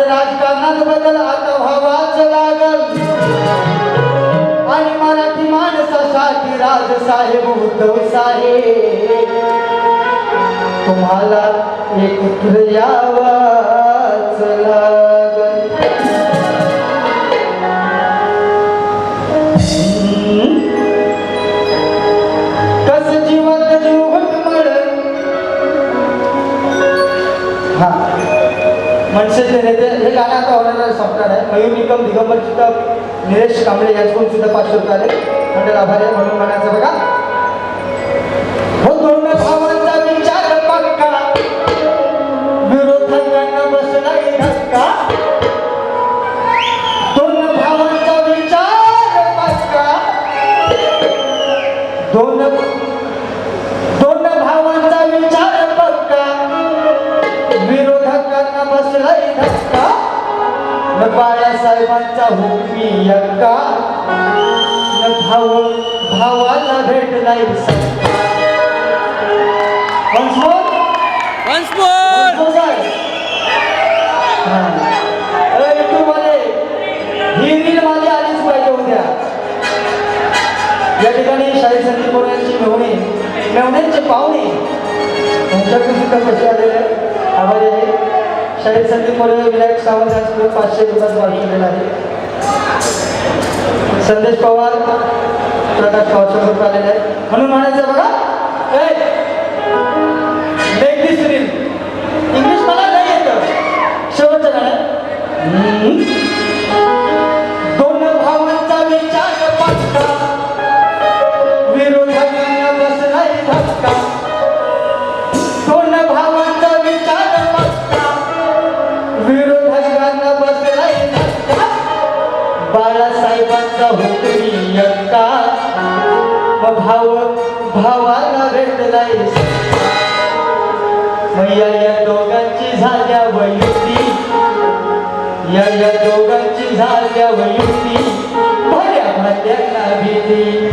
अरे राजकारणात बदल आता व्हावाच लागल. आणि मराठी माणसासाठी राज साहेब उद्धव साहेब. तुम्हाला एकत्र यावाच लागल. कस जीवन मनसेचे नेते हे गाणं आता ऑर्डर संपणार आहे. मयूर निकम दिगंबर चितप निलेश कांबळे यांच्याकडून सुद्धा पाचशे रुपये आले. मंडळ आभारी आहे म्हणून म्हणायचं बघा. बसलाय धक्का न बाळासाहेबांचा हुकमी यक्का न भाव भावाला भेटलाय सत्ता Once more? Once more! Once more, guys. हा. अरे युट्यूबवाले, ही रील माझी आलीच पाहिजे उद्या या ठिकाणी शाही संदीप यांची मेवणी मेवण्यांचे पाहुणे सुद्धा पैसे आलेले आहे शाही संदीप मोरे विनायक सावंत यांच्याकडून पाचशे रुपयाचं वाढलेलं आहे संदेश पवार प्रकाश पवार रुपये आलेले आहेत. म्हणून म्हणायचं बघा. इंग्लिश मला नाही येतं. शेवटचं गाणं दोन भावांचा विचार पक्का बाळासाहेबांचा हुकमी यत्ता. व भाव भावाला भेटलाय. मैया या दोघांची झाल्या वयुती. या या दोघांची झाल्या वयुती. भल्या भात्यांना भीती